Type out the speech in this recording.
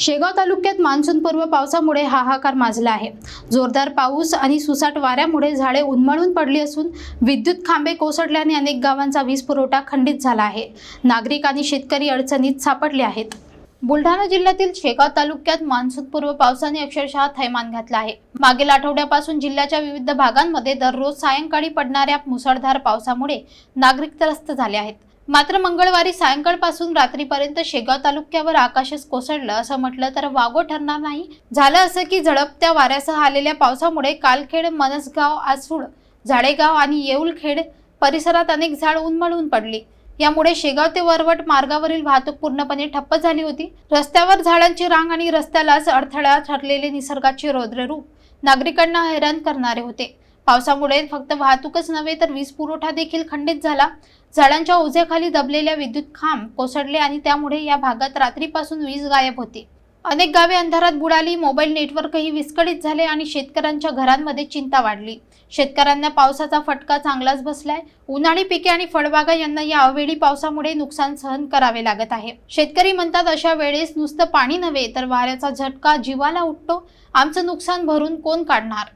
शेगाव तालुक्यात मान्सूनपूर्व पावसामुळे हाहाकार माजला आहे. जोरदार पाऊस आणि सुसाट वाऱ्यामुळे झाडे उन्मळून पडली असून विद्युत खांबे कोसळल्याने अनेक गावांचा वीज पुरवठा खंडित झाला आहे. नागरिक आणि शेतकरी अडचणीत सापडले आहेत. बुलढाणा जिल्ह्यातील शेगाव तालुक्यात मान्सूनपूर्व पावसाने अक्षरशः थैमान घातला आहे. मागील आठवड्यापासून जिल्ह्याच्या विविध भागांमध्ये दररोज सायंकाळी पडणाऱ्या मुसळधार पावसामुळे नागरिक त्रस्त झाले आहेत. मात्र मंगळवारी सायंकाळपासून रात्रीपर्यंत शेगाव तालुक्यावर आकाशच कोसळलं. असं म्हटलं तर वागो ठरणार नाही. झालं असं की झडपत्या वाऱ्यासह आलेल्या पावसामुळे कालखेड मनसगाव आसूड झाडेगाव आणि येऊलखेड परिसरात अनेक झाड उन्मळून पडली. यामुळे शेगाव ते वरवट मार्गावरील वाहतूक पूर्णपणे ठप्प झाली होती. रस्त्यावर झाडांची रांग आणि रस्त्यालाच अडथळा ठरलेले निसर्गाचे रौद्ररूप नागरिकांना हैराण करणारे होते. पावसामुळे फक्त वाहतूकच नव्हे तर वीज पुरवठा देखील खंडित झाला. झाडांच्या ओझ्याखाली दबलेल्या विद्युत खांब कोसळले आणि त्यामुळे या भागात रात्रीपासून वीज गायब होती. अनेक गावे अंधारात बुडाली मोबाईल नेटवर्कही विस्कळीत झाले आणि शेतकऱ्यांच्या घरांमध्ये चिंता वाढली. शेतकऱ्यांना पावसाचा फटका चांगलाच बसलाय. उन्हाळी पिके आणि फळबागा यांना या अवेळी पावसामुळे नुकसान सहन करावे लागत आहे. शेतकरी म्हणतात अशा वेळेस नुसतं पाणी नव्हे तर वाऱ्याचा झटका जीवाला उठतो. आमचं नुकसान भरून कोण काढणार?